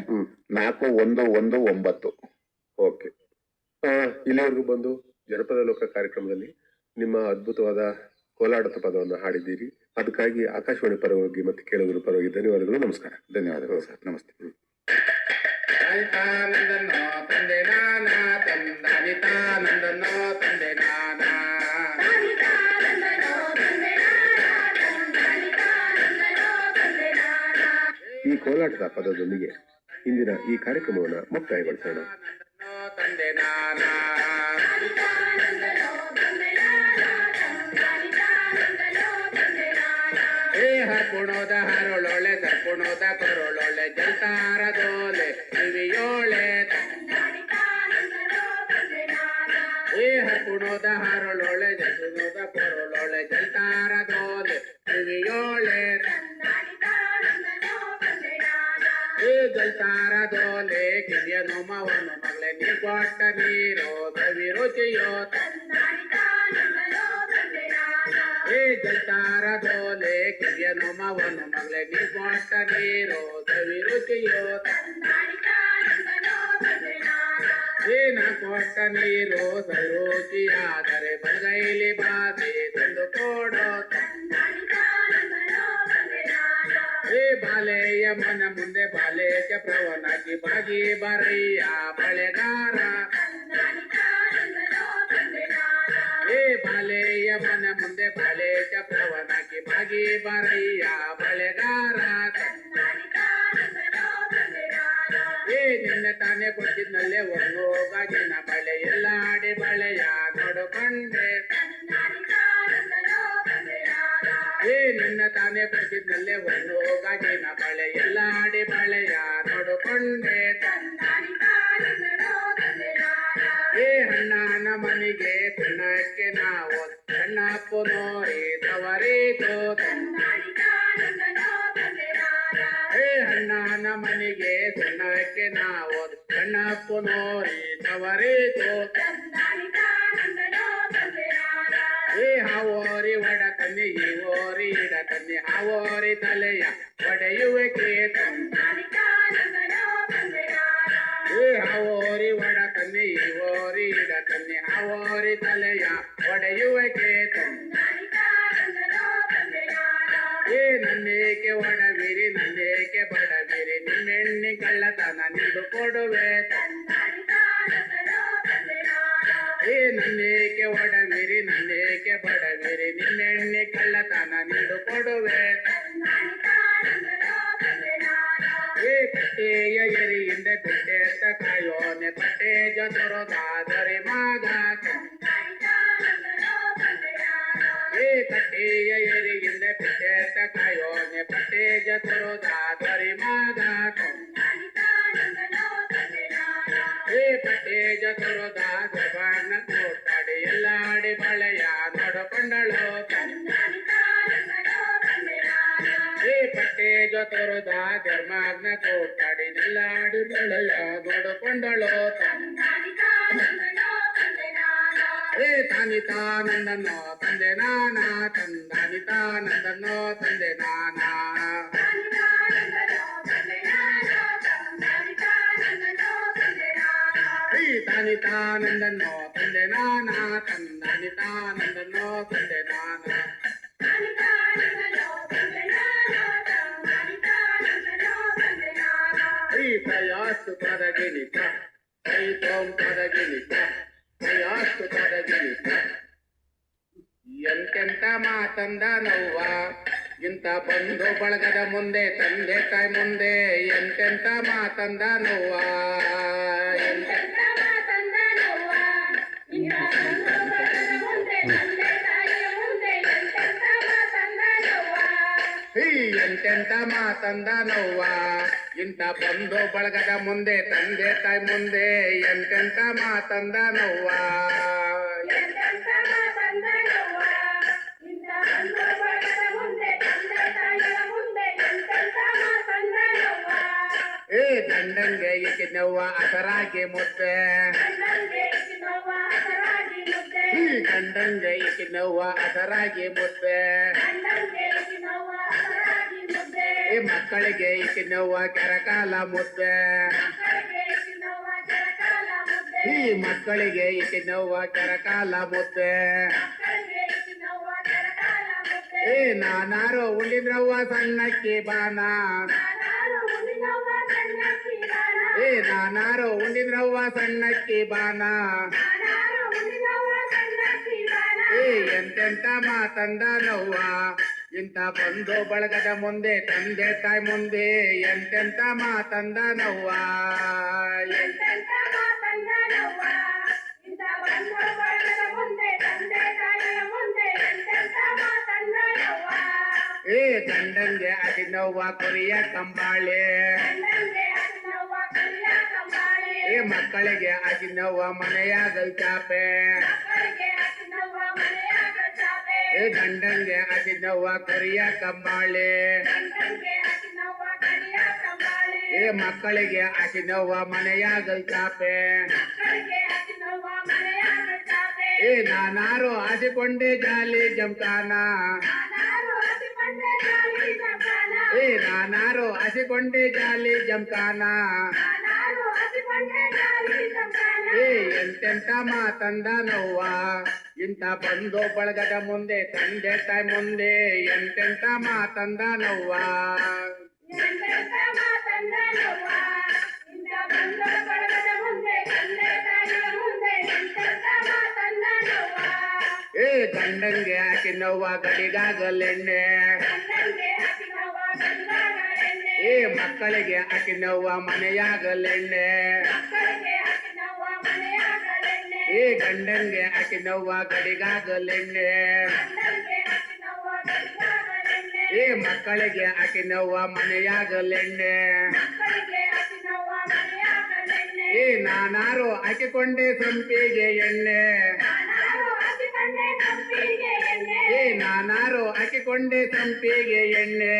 ನಾಲ್ಕು ಒಂದು ಒಂದು ಒಂಬತ್ತು. ಓಕೆ. ಇಲ್ಲಿವರೆಗೂ ಬಂದು ಜನಪದ ಲೋಕ ಕಾರ್ಯಕ್ರಮದಲ್ಲಿ ನಿಮ್ಮ ಅದ್ಭುತವಾದ ಕೋಲಾಟದ ಪದವನ್ನು ಹಾಡಿದ್ದೀರಿ. ಅದಕ್ಕಾಗಿ ಆಕಾಶವಾಣಿ ಪರವಾಗಿ ಮತ್ತು ಕೇಳುಗರ ಪರವಾಗಿ ಧನ್ಯವಾದಗಳು. ನಮಸ್ಕಾರ. ಧನ್ಯವಾದಗಳು ಸರ್. ನಮಸ್ತೆ. ತಂದೆ ನಾನಾ ತಂದಾನಿತಾನಂದನೋ ತಂದೆ ಕೋಲಾಟದ ಪದದೊಂದಿಗೆ ಇಂದಿನ ಈ ಕಾರ್ಯಕ್ರಮವನ್ನು ಮುಕ್ತಾಯಗೊಳಿಸೋಣ. ಹರ್ಪುಣೋದ ಹರಳೊಳೆ ಸರ್ಪುಣೋದ ಕೊರಳೊಳೆ ಜಲ್ತಾರದೋಲೆ ಕಿವಿಯೋಳೆ. ಏ ಹರ್ಪುಣೋದ ಹರಳೊಳೆ ಜಲ್ಪುಣೋದ ಕೊರಳೊಳೆ ಜಲ್ತಾರದೋಲೆ ಜಲ್ತಾರದೋಲೆ ಕಿವಿಯ ನೋಮವನು ಮಗಳೇ ನೀ ಕೊಟ್ಟ ನೀರು ಸವಿ ರುಚಿಯೋ ಏ ಜಲ್ತಾರದೋಲೆ ಕಿವಿಯ ನೋಮವನು ಮಗಳೇ ನೀ ಕೊಟ್ಟ ನೀರು ಸವಿ ರುಚಿಯೋ ಏನ ಕೊಟ್ಟ ನೀರು ಸರುಚಿಯಾದರೆ ಬಲಗೈಲಿ ಬಾಸಿ ತಂದು ಕೊಡೋ ಏ ಬಾಲೆಯ ಮನ ಮುಂದೆ ಬಾಲೆ ಚಪ್ರವನಾಗಿ ಬಾಗಿ ಬರಯ್ಯ ಬಳೆಗಾರ. ಏ ಬಾಲೆಯ ಮನ ಮುಂದೆ ಬಾಲೆ ಚಪ್ರವನಾಗಿ ಬಾಗಿ ಬರಯ್ಯ ಬಳೆಗಾರ. ಏ ನಿನ್ನೆ ತಾನೇ ಕೊಟ್ಟಿದ್ನಲ್ಲೇ ಒಂದು ಬಾಗಿನ ಬಳೆ ಎಲ್ಲಾಡಿ ಬಳೆಯ ನೋಡಿಕೊಂಡೆ. ತಾನೇ ಕೊಟ್ಟಿದ್ನಲ್ಲೇ ಒಂದು ಗಾಜಿನ ಬಳೆ ಎಲ್ಲಾಡಿ ಬಳೆಯ ನೋಡಿಕೊಂಡೆ ಏ ಅಣ್ಣನ ಮನೆಗೆ ತಿನ್ನಕ್ಕೆ ನಾವು ಸಣ್ಣಪ್ಪು ನೋಡಿ ತವರೇತು ಏ ಅಣ್ಣನ ಮನೆಗೆ ತಿನ್ನಕ್ಕೆ ನಾವು ಸಣ್ಣಪ್ಪು ನೋಡಿ ತವರೇತು ಹಾವೋರಿ ಒಡ ತನ್ನಿ ಈ ಓರಿ ಇಡ ತನ್ನಿ ಹಾವೋರಿ ತಲೆಯ ಒಡೆಯುವಿಕೆ ಏ ಹಾವೋರಿ ಒಡ ತನ್ನಿ ಈ ಓರಿ ಇಡ ತನ್ನಿ ಹಾವೋರಿ ತಲೆಯ ಒಡೆಯುವಿಕೆ ಏ ನನ್ನೇಕೆ ಒಡವಿರಿ ನನ್ನೇಕೆ ಬಡವಿರಿ ನಿಮ್ಮೆಣ್ಣಿ ಕಳ್ಳತನ ನಿಂದು ಕೊಡುವೆ ಏ ನನ್ನೇಕೆ ಒಡವಿರಿ ನನ್ನೇಕೆ ಬಡವಿರಿ ನಿಮ್ಮೆಣ್ಣೆ ಕಳ್ಳತನ ನಿಂದು ಕೊಡುವೆ ಏ ಕಟ್ಟೆಯ ಎರಿಯಿಂದ ಬಿಟ್ಟೆತ್ತ ಕಾಯೋನೆ ಪಟ್ಟೆ ಜೊತೊರದಾದರೆ ಮಗ ಏ ಕಟ್ಟೆಯ ಎರಿಯಿಂದ ಬಿಟ್ಟೆತ್ತ ಕಾಯೋನೆ ಪಟ್ಟೆ ಜೊತೊರದಾದರೆ ಮಗ ಪಟ್ಟೆ ಜೊತೊರದ ಧರ್ಮಾಗ್ನ ಕೋಟಾಡಿ ಎಲ್ಲಾಡಿ ಬಳೆಯ ನೋಡಿಕೊಂಡಳು ಏ ತಾನಿತಾನಂದನೋ ತಂದೆ ನಾನ ತಂದಾನಿತಾನಂದನೋ ತಂದೆ ನಾನ ಈ ತಾನಿತಾನಂದನೋ ತಂದೆ ನಾನ ತಂದಾನಿತಾನಂದನೋ ತಂದೆ ನಾನ ಪ್ರಯಾಸ್ತು ಪದಗಿನಿತ ಐತೋಂ ಪದಗಿನಿತ ಪ್ರಯಾಸ್ತು ಪದಗಿನಿತ ಎಂತೆಂತ ಮಾತಂದ ನೋವ ಇಂಥ ಬಂಧು ಬಳಗದ ಮುಂದೆ ತಂದೆ ತಾಯಿ ಮುಂದೆ ಎಂತೆಂತ ಮಾತಂದ ನೋವ ಎಂತೆಂತ ಈ ಎಂತೆಂತ ಮಾತಂದ ನೋವ ಇಂಥ ಬಂಧು ಬಳಗದ ಮುಂದೆ ತಂದೆ ತಾಯಿ ಮುಂದೆ ಎಂತೆಂತ ಮಾತಂದ ನೋವ ಏ ಗಂಡಂಗೆ ಈಕೆ ನೋವ ಅಸರಾಗಿ ಮುದ್ದೆ. ಗಂಡಂಗೆ ಈಕೆ ನೋವ ಅಸರಾಗಿ ಮುದ್ದೆ. ಈ ಮಕ್ಕಳಿಗೆ ಈಕೆ ನೋವ ಕೆರಕಾಲ ಮುದ್ದೆ. ಈ ಮಕ್ಕಳಿಗೆ ಈಕೆ ನೋವ ಕೆರಕಾಲ ಮುದ್ದೆ. ಏ ನಾನಾರು ಉಂಡಿದ್ರವ್ವ ಸಣ್ಣಕ್ಕಿ ಬಾನ. ಏ ನಾನಾರು ಉಂಡಿದ್ರವ್ವ ಸಣ್ಣಕ್ಕಿ ಬಾನ. ಏ ಎಂತೆಂತ ಮಾತಂದ ನೋವ್ವ. ಇಂಥ ಬಂಧು ಬಳಗದ ಮುಂದೆ ತಂದೆ ತಾಯಿ ಮುಂದೆ ಎಂತೆಂತ ಮಾತಂದ ನೋವ್ವ ಎಂತೆಂಥ ಮಾತಂದನವ್ವ. ಇಂಥ ಬಂಧು ಬಳಗದ ಮುಂದೆ ತಂದೆ ತಾಯಿಯ ಮುಂದೆ ಎಂತೆಂಥ ಮಾತಂದನವ್ವ. ಏ ಗಂಡಂಗೆ ಅತಿ ನೋವ್ವ ಕೊರಿಯ ಕಂಬಾಳೆ ಗಂಡಂಗೆ ಅಣ್ಣವ್ವ ಕರಿಯ ಕಂಬಾಳೆ. ಏ ಮಕ್ಕಳಿಗೆ ಅತಿ ನೋವ್ವ ಮನೆಯಾಗ ಚಾಪೆ ಮಕ್ಕಳಿಗೆ ಅಣ್ಣವ್ವ ಮನೆಯಾಗ ಚಾಪೆ. ಏ ಗಂಡಂಗೆ ಅತಿ ನೋವ್ವ ಕೊರಿಯ ಕಂಬಾಳೆ ಗಂಡಂಗೆ ಅಣ್ಣವ್ವ ಕರಿಯ ಕಂಬಾಳೆ. ಏ ಮಕ್ಕಳಿಗೆ ಅತಿ ನೋವ್ವ ಮನೆಯಾಗ ಚಾಪೆ ಮಕ್ಕಳಿಗೆ ಅಣ್ಣವ್ವ ಮನೆಯಾಗ ಚಾಪೆ. ಏ ನಾನಾರು ಆಸಿಕೊಂಡೆ ಜಾಲಿ ಜಂಕಾನ ನಾನಾರು ಹಸಿಕೊಂಡೆ ಜಾಲಿ ಜಂಪಾನ. ಏ ನಾನಾರು ಆಸಿಕೊಂಡೆ ಜಾಲಿ ಜಂಕಾನ ನಾನಾರು ಹಸಿಕೊಂಡೆ ಜಾಲಿ ಜಂಪಾನ. ಏ ಎಂತೆಂತ ಮಾತಂದ ನೋವ್ವ ಇಂಥ ಬಂಧು ಬಳಗದ ಮುಂದೆ ತಂದೆ ತಾಯಿ ಮುಂದೆ ಎಂತೆಂತ ಮಾತಂದ ನೋವ್ವ ಎಂತೆಂಥ ಮಾತಂದನವ್ವ. ಇಂಥ ಬಂಧು ಬಳಗದ ಮುಂದೆ ತಂದೆ ತಾಯಿಯ ಮುಂದೆ ಎಂತೆಂಥ ಮಾತಂದನವ್ವ. ಏ ಗಂಡಂಗೆ ಹಾಕಿ ನೋವ್ವ ಗಡಿಗಾಗಲೆಣ್ಣೆ ಗಂಡಂಗೆ ಹಾಕಿನವ್ವ ಗಂಡಗಳೆಣ್ಣೆ. ಏ ಮಕ್ಕಳಿಗೆ ಹಾಕಿ ನೋವ ಮನೆಯಾಗಲೆಣ್ಣೆ ಹಾಕಿನವ್ವ. ಏ ಗಂಡನ್ಗೆ ಹಾಕಿ ನೋವ ಗಡಿಗಾಗಲೆಣ್ಣೆ ಗಂಡಂಗೆ ಏ ಮಕ್ಕಳಿಗೆ ಹಾಕಿ ನೋವ ಮನೆಯಾಗಲೆಣ್ಣೆ ಹಾಕಿನವ್ವ. ಏ ನಾನಾರು ಹಾಕಿಕೊಂಡೆ ಸಂಪಿಗೆ ಎಣ್ಣೆ. ಏ ನಾನಾರು ಹಾಕಿಕೊಂಡೆ ಸಂಪಿಗೆ ಎಣ್ಣೆ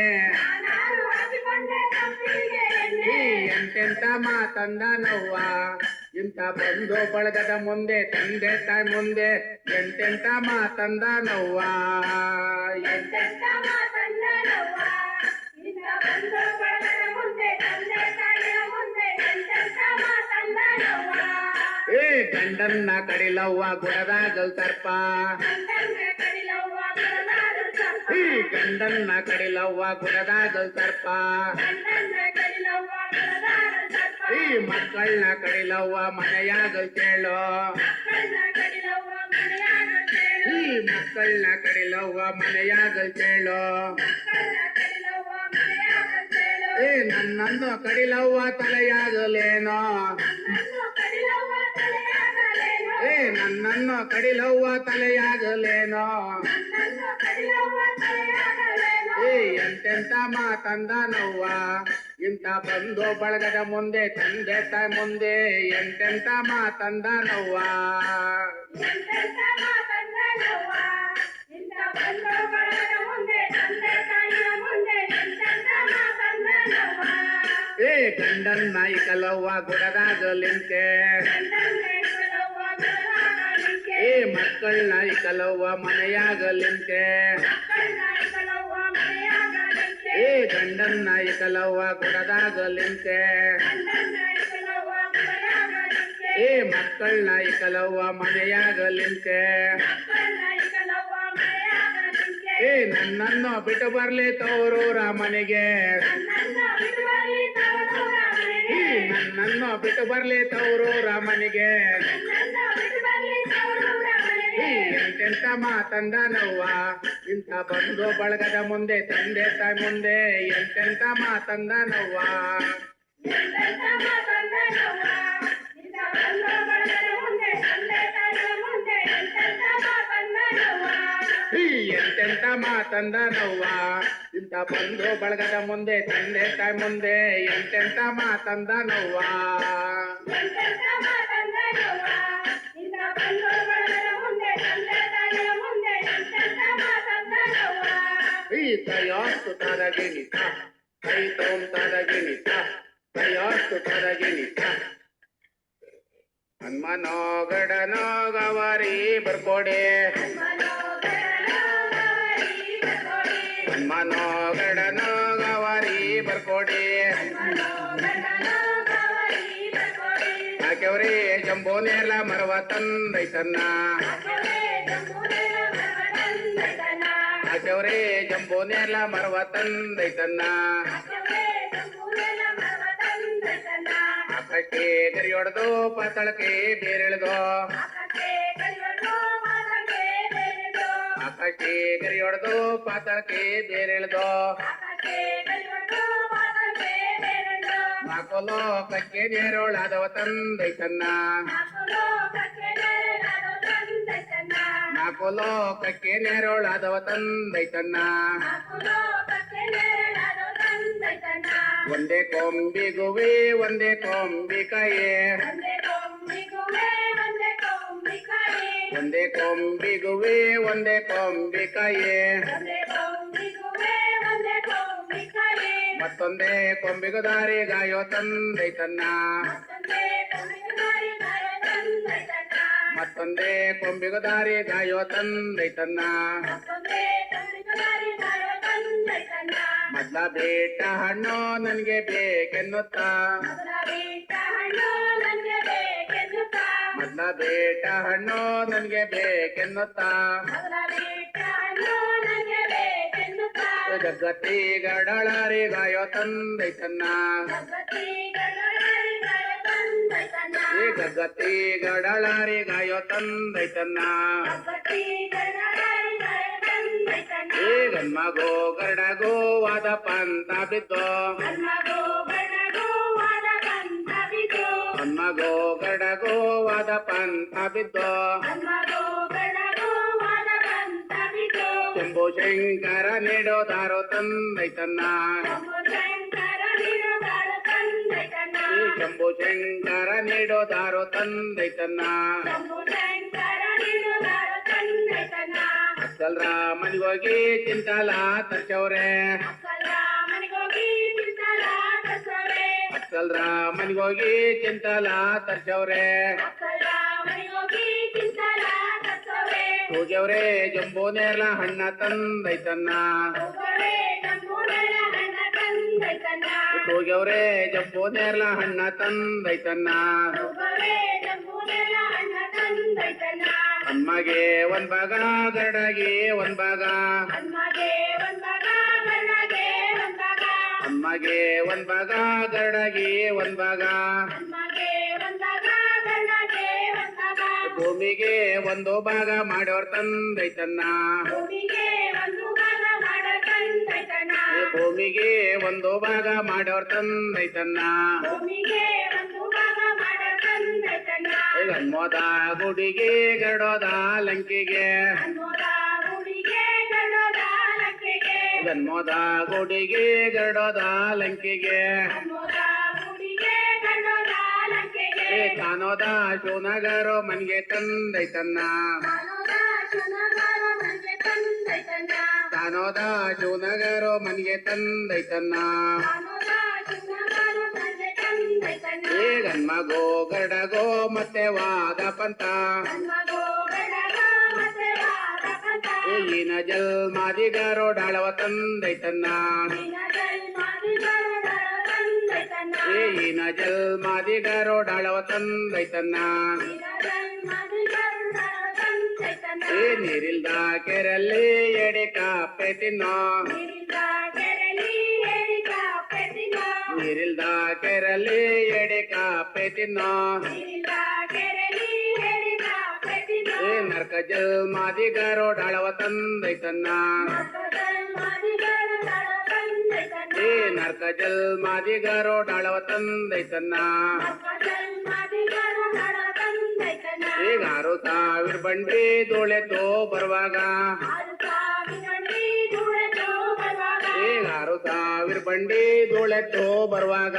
ಸಂಪಿಗೆ ಎಣ್ಣೆ. ಈ ಎಂತೆಂತ ಮಾತಂದ ನೋವ್ವ ಇಂಥ ಬಂಧು ಬಳಗದ ಮುಂದೆ ತಂದೆ ತಾಯಿ ಮುಂದೆ ಎಂತೆಂತ ಮಾತಂದ ನೋವ್ವ ಎಂತೆಂಥ ಮಾತಂದನವ್ವ. ಇಂಥ ಬಂಧು ಬಳಗದ ಮುಂದೆ ತಂದೆ ತಾಯಿಯ ಮುಂದೆ ಎಂತೆಂಥ ಮಾತಂದನವ್ವ. ಏ ಗಂಡನ್ನ ಕಡಿಲವ್ವ ಗುಡದಾಗ ಸರ್ಪ ಗಂಡಂಗೆ ಕಡಿಲವ್ವ ಗುಣನಾದ ಸರ್ಪ. ಈ ಗಂಡನ್ನ ಕಡಿಲವ್ವ ಗುಡದಾಗ ಸರ್ಪ ಈ ಮಕ್ಕಳನ್ನ ಕಡಿಲವ್ವ ಮನೆಯಾಗ ಕೇಳೋ. ಈ ಮಕ್ಕಳನ್ನ ಕಡಿಲವ್ವ ಮನೆಯಾಗ ಕೇಳೋ. ಏ, ನನ್ನನ್ನು ಕಡಿಲವ್ವ ತಲೆಯಾಗಲೇನೋ. ಏ, ನನ್ನನ್ನು ಕಡಿಲವ್ವ ತಲೆಯಾಗಲೇನು. ಏ, ಎಂತೆಂತ ಮಾತಂದ ನೋವ್ವ ಇಂಥ ಬಂಧು ಬಳಗದ ಮುಂದೆ ತಂದೆ ತಾಯಿ ಮುಂದೆ ಎಂತೆಂತ ಮಾತಂದ ನೋವ್ವ ಎಂತೆಂಥ ಮಾತಂದನವ್ವ. ಇಂಥ ಬಂಧು ಬಳಗದ ಮುಂದೆ ತಂದೆ ತಾಯಿಯ ಮುಂದೆ ಎಂತೆಂಥ ಮಾತಂದನವ್ವ. ಏ ಗಂಡನ್ ನಾಯಿ ಕಲವ್ವ ಗುಡದಾಗಲಿಂತೆ ಗಂಡಂಗೆ ಕಲವ್ವ ಗುಣನಾಗಲಿಕ್ಕೆ. ಏ ಮಕ್ಕಳ ನಾಯಿ ಕಲವ್ವ ಮನೆಯಾಗಲಿಂತೆ ಮಕ್ಕಳನ್ನ ಕಲವ್ವ ಮನೆಯಾಗಲಿಕ್ಕೆ. ಏ ಗಂಡನ್ ನಾಯಿ ಕಲವ್ವ ಗುಡದಾಗಲಿಂತೆ ಗಂಡನ್ನ ಕಲವ್ವ ಮನೆಯಾಗಲಿಕ್ಕೆ. ಏ, ಮಕ್ಕಳ ನಾಯಿ ಕಲವ್ವ ಮನೆಯಾಗಲಿಂತೆ. ಏ, ನನ್ನನ್ನು ಬಿಟ್ಟು ಬರ್ಲಿ ತವರೂರ ಮನೆಗೆ. ನನ್ನನ್ನು ಬಿಟ್ಟು ಬರ್ಲಿ ತವರೂರ ಮನೆಗೆ ಎಂತೆಂತ ಮಾತಂದ ನೋವ್ವ ಇಂಥ ಬಂಧು ಬಳಗದ ಮುಂದೆ ತಂದೆ ತಾಯಿ ಮುಂದೆ ಎಂತೆಂತ ಮಾತಂದ ನೋವ್ವ ಎಂತೆಂಥ ಮಾತಂದನವ್ವ. ಇಂಥ ಬಂಧು ಬಳಗದ ಮುಂದೆ ತಂದೆ ತಾಯಿಯ ಮುಂದೆ ಎಂತೆಂಥ ಮಾತಂದನವ್ವ. ಈ ಎಂತೆಂತ ಮಾತಂದ ನೋವ್ವ ಇಂಥ ಬಂಧು ಬಳಗದ ಮುಂದೆ ತಂದೆ ತಾಯಿ ಮುಂದೆ ಎಂತೆಂತ ಮಾತಂದ ನೋವ್ವ ಎಂತೆಂಥ ಮಾತಂದನವ್ವ. ಈ ತಯಾಸ್ತು ತರಗಿಣಿತ ಕೈ ತೋಂ ತರಗಿಣಿತ ತಯಾಸ್ತು ತರಗಿಣಿತ ಹನುಮನೋಗಡನೋ ಗವರಿ ಬರ್ಕೊಡೆ ಮನೋಗರನೋಗವರಿ ಬರ್ಕೊಡಿ. ಹನುಮನೋಗಡನೋ ಗವರಿ ಬರ್ಕೊಡೆ ಮನೋಗರನೋಗವರಿ ಬರ್ಕೊಡಿ. ಹಾಕ್ಯವ್ರಿ ಜಂಬೋನೆಲ್ಲ ಮರವ ತಂದೈತನ್ನ ಹಾಕವೇ ಜಂಬೂನೆಲ ಮರವಟಂದೈತನ. ಆಶವ್ರೆ ಜಂಬೋ ನೇರ್ಲ ಮರವ ತಂದೈತನ್ನ ಆಶವೇ ಸಂಪೂರ್ಣ ಮರವ ತಂದೈತನ್ನ ಆಕಾಶಕ್ಕೆ ಗರಿ ಹೊಡೆದು ಪಾತಾಳಕ್ಕೆ ಬೇರೆಳೆದು ಆಕಾಶೆ ಕೈಗೊಂಡು ಮಾತಕ್ಕೆ ಬೇರೆದು ಆಕಾಶಕ್ಕೆ ಗರಿ ಹೊಡೆದು ಪಾತಾಳಕ್ಕೆ ಬೇರೆಳೆದು ಆಕಾಶೆ ಕೈಗೊಂಡು ಮಾತಕ್ಕೆ ಬೇರೆದು ನಾಲ್ಕು ಲೋಕಕ್ಕೆ ನೇರೋಳಾದವ ತಂದೈತನ್ನ ನಾಲ್ಕು ಲೋಕಕ್ಕೆ ನೆರಳಾದವ ತಂದೈತಣ್ಣ ಒಂದೇ ಕೊಂಬಿಗುವೆ ಒಂದೇ ಕೊಂಬಿಕಾಯೇ ಒಂದೇ ಕೊಂಬಿಗುವೆ ಒಂದೇ ಕೊಂಬಿಕಾಯಿ ಮತ್ತೊಂದೇ ಕೊಂಬಿಗು ದಾರಿ ಗಾಯೋ ತಂದೈತನ್ನ ಮತ್ತೊಂದೇ ಕೊಂಬಿಗು ದಾರಿ ಗಾಯೋ ತಂದೈತನ್ನ ಮತ್ತೊಂದೇ ಕೊಂಬಿಗುದಾರಿ ಗಾಯ ತಂದೈತನ್ನ ಮೊದ್ಲ ಬೇಟ ಹಣ್ಣು ನನ್ಗೆ ಬೇಕೆನ್ನುತ್ತ ಮೊದಲ ಬಿಟ್ಟ ಹಣ್ಣು ನನಗೆ ಬೇಕೆನ್ನುತ್ತ ಮೊದ್ಲ ಬೇಟ ಹಣ್ಣು ನನ್ಗೆ ಬೇಕೆನ್ನುತ್ತ ಮೊದಲ ಬಿಟ್ಟ ಹಣ್ಣು ನನಗೆ ಬೇಕೆನ್ನುತ್ತ ಜಗತ್ತಿ ಗಡಳಾರಿ ಗಾಯೋ ತಂದೈತನ್ನ ಜಗತ್ತಿ ಜಗತ್ತಿ ಗಡಳಾರಿ ಗಾಯೋ ತಂದೈತನ್ನ ಜಗತ್ತಿ ಗಡಲಾರಿ ಗಾಯ ತಂದೈತನ್ನ ಈ ಗನ್ಮಗೋ ಗರಡಗೋ ವಾದ ಪಂತ ಬಿದ್ದು ನನ್ನಗೋ ಬಡಗೋ ವಾದ ಬಂದ ಬಿದ್ದು ಗನ್ಮಗೋ ಗರಡಗೋ ವಾದ ಪಂತ ಬಿದ್ದು ನನ್ನಗೋ ಬಡಗೋ ವಾದ ಬಂದ ಬಿದ್ದು ಶಂಭು ಶಂಕರ ನೀಡೋ ದಾರೋ ತಂದೈತನ್ನ ನಮ್ಮ ಶಂಕರ ನಿರುಗಾರ ತಂದೈತನ್ನ ಈ ಶಂಭು ಶಂಕರ ನೀಡೋ ದಾರೋ ತಂದೈತನ್ನ ನಮ್ಮ ಶಂಕರ ನಿರುಗಾರ ತಂದೈತನ್ನ ಅಕ್ಕಲ್ರ ಮನಿಗೋಗಿ ಚಿಂತಾಲ ತರ್ಸವ್ರೆ ಅಕ್ಕಲ್ಲ ಮನೆಗೋಗಿ ಚಿಂತಲ ಕಸವೆ ಅಕ್ಕಲ್ರ ಮನಿಗೋಗಿ ಚಿಂತಾಲ ತರ್ಸವ್ರೆ ಅಕ್ಕಲ್ಲ ಮನೆಗೋಗಿ ಚಿಂತಲ ಕಸವೆ ಹೋಗ್ಯವ್ರೆ ಜಂಬೂ ನೇರ್ಲ ಹಣ್ಣ ತಂದೈತನ್ನ ಹೋಗ್ಯವ್ರೆ ಅಲ್ಲ ಹಣ್ಣ ತಂದೈತನ್ನ ಅಮ್ಮಗೆ ಒಂದ್ ಭಾಗ ಗರಡಾಗಿ ಒಂದ್ ಭಾಗ. ಅಮ್ಮಗೆ ಒಂದ್ ಭಾಗ ಗರಡಾಗಿ ಒಂದ್ ಭಾಗ. ಭೂಮಿಗೆ ಒಂದು ಭಾಗ ಮಾಡೋರ್ ತಂದೈತನ್ನ ಭೂಮಿಗೆ ಒಂದು ಭಾಗ ಮಾಡೋರ್ ತಂದೈತನ್ನ ಗನ್ಮೋದ ಗುಡಿಗೆ ಗಡೋದ ಲಂಕಿಗೆ. ಅನ್ನೋದ ಗುಡಿಗೆ ಗಡೋದ ಲಂಕೆಗೆ. ಗನ್ಮೋದ ಗುಡಿಗೆ ಕಾನೋದ ಗಡೋದ ಲಂಕೆಗೆ. ಏ ತಾನೋದ ಶಿವನಗರೋ ಮನ್ಗೆ ತಂದೈತನ್ನ ತಾನೋದ ಶಿವನಗರೋ ಮನ್ಗೆ ತಂದೈತನ್ನ ಏ ಗನ್ಮಗೋ ಗರಡಗೋ ಮತ್ತೆ ವಾದ ಪಂತ ನನ್ಮಗೋ ಜಲ್ ಮಾದಿಗಾರೋ ಡಾಳವ ತಂದೈತನ್ನ ಏನ ಜಲ್ ಮಾದಿಗಾರೋ ಡಾಳವ ತಂದೈತನ್ನ ಏ ನೀರಿಲ್ದ ಕೆರಲಿ ಎಡೆ ತಿನ್ನೋ ನೀರಿಲ್ದ ಕೆರಲಿ ಎಡೆ ಕಾಪೆ ತಿನ್ನೋ ನೀರಿಲ್ಲ ಕೆರೆಲಿ ಏರಿ ಕಾಪೆ ತಿನ್ನೋ ಏ ನರ್ಕ ಜಲ್ಮಾದಿಗಾರೋ ಡಾಳವ ತಂದೈತನ್ನ. ಏ ನರ್ಕ ಜಲ್ಮಾದಿಗಾರೋ ಡಳವ ತಂದೈತನ್ನ. ಮಕ್ಕಳಲ್ ಮಾದಿಗರುಡರ ತಂದೈತನ್ನ ಈಗಾರು ಸಾವಿರ ಬಂಡಿ ಧೂಳೆತ್ತು ಬರುವಾಗ ಆರು ಸಾವಿರಡಿ ಧೂಳೆದ್ದು ಬರುವಾಗ ಈಗಾರು ಸಾವಿರ ಬಂಡಿ ಧೂಳೆತ್ತು ಬರುವಾಗ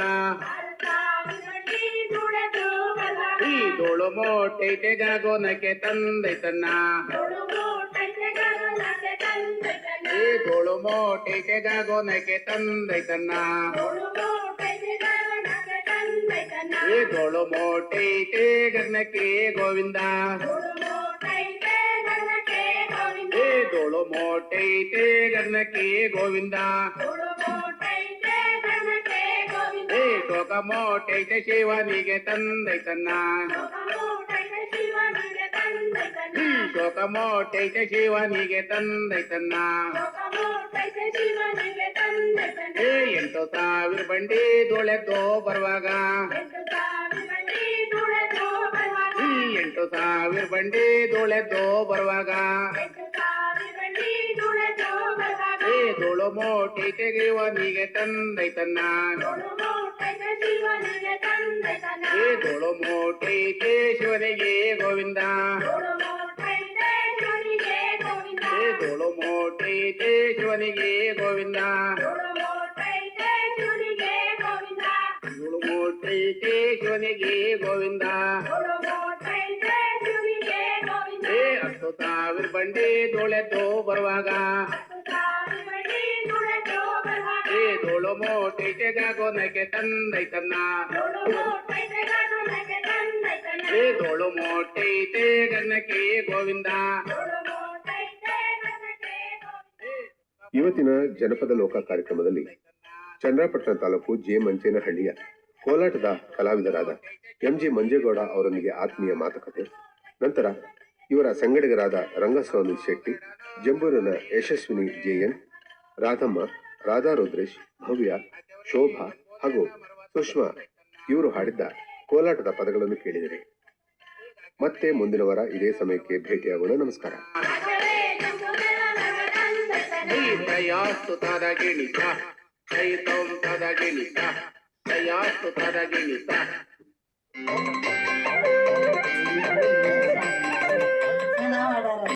ಆರು ಸಾವಿರಡಿ ಧೂಳೆದ್ದು ಬರುವಾಗ ಈ ಧೂಳು ಮೋಟೈತೆ ಗಾಗೋನಕ್ಕೆ ತಂದೈತನ್ನ ಹುಡುಗು ಟೈಟೆಗರುಡಕ್ಕೆ ತಂದೈತನ್ನ ಈ ಧೂಳು ಮೋಟೈತೆ ಗಾಗೋನಕ್ಕೆ ತಂದೈತನ್ನ ಹುಡುಗು ಟೈಟೆಗರುಡಕ್ಕೆ ತಂದೈತನ್ನ ಈ ಧೂಳು ಮೋಟೈತೆ ಗಗನಕ್ಕೆ ಗೋವಿಂದ ಹುಡುಗು ಟೈಟೆಗರುಡಕ್ಕೆ ಗೋವಿಂದ ಈ ಧೂಳು ಮೋಟೈತೆ ಗಗನಕ್ಕೆ ಗೋವಿಂದ ಹುಡುಗು ಟೈಟೆಗರುಡಕ್ಕೆ ಗೋವಿಂದ ಏ ಶೋಕ ಮೋಟೈತೆ ಶಿವನಿಗೆ ತಂದೈತನ್ನ ಹುಡುಗು ಟೈಟೆ ಶಿವನಿಗೆ ತಂದೈತನ್ನ ಶೋಕ ಮೋಟೈತೆ ಶಿವನಿಗೆ ತಂದೈತನ್ನ ಲೋಕ ಮೋಟೈತೆ ಶಿವನಿಗೆ ತಂದೈತನ ಏ ಸಾವಿರ ಬಂಡಿ ದೊಳೆದೋ ಬರುವಾಗ. ಎಂಟು ಸಾವಿರ ಬಂಡಿ ದುಳೆದು ಬರುವಾಗ. ಈ ಎಂಟು ಸಾವಿರ ಬಂಡಿ ತಂದೈತನ್ನ ಬರುವಾಗ ಧೂಳು ಮೋಟಿ ಬಂಡಿ ಗೋವಿಂದ. ಬರುವಾಗ ಏ ಕೇಶವನಿಗೆ ಮೋಟೈತೆ ಶಿವನಿಗೆ ಗೋವಿಂದ. ಏ ಹತ್ತು ಬಂಡಿ ಬಂಡಿ ದುಳೆದು ಬರುವಾಗ. ಏ ದೋಳು ಮೋಟೈತೆ ಗಾಗೋನಕ್ಕೆ ತಂದೈತನ್ನ. ಏ ದೋಳು ಮೋಟೈತೆ ಗನ್ನಕ್ಕೆ ಗೋವಿಂದ. ಇವತ್ತಿನ ಜನಪದ ಲೋಕ ಕಾರ್ಯಕ್ರಮದಲ್ಲಿ ಚಂದ್ರಪಟ್ಟಣ ತಾಲೂಕು ಜೆ ಮಂಚೇನಹಳ್ಳಿಯ ಕೋಲಾಟದ ಕಲಾವಿದರಾದ ಎಂ ಜಿ ಮಂಜೇಗೌಡ ಅವರೊಂದಿಗೆ ಆತ್ಮೀಯ ಮಾತುಕತೆ. ನಂತರ ಇವರ ಸಂಗಡಿಗರಾದ ರಂಗಸ್ವಾಮಿ ಶೆಟ್ಟಿ, ಜಂಬೂರಿನ ಯಶಸ್ವಿನಿ ಜೆಎನ್, ರಾಧಮ್ಮ, ರಾಧಾ ರುದ್ರೇಶ್, ಭವ್ಯ, ಶೋಭಾ ಹಾಗೂ ಸುಷ್ಮಾ ಇವರು ಹಾಡಿದ್ದ ಕೋಲಾಟದ ಪದಗಳನ್ನು ಕೇಳಿದರೆ. ಮತ್ತೆ ಮುಂದಿನ ವಾರ ಇದೇ ಸಮಯಕ್ಕೆ ಭೇಟಿಯಾಗೋಣ. ನಮಸ್ಕಾರ. ಗಿಣಿತ ದೈತಂ ತದ ಗಿಣಿತ ದಯಾಸ್ತು ತದ ಗಿಣಿತ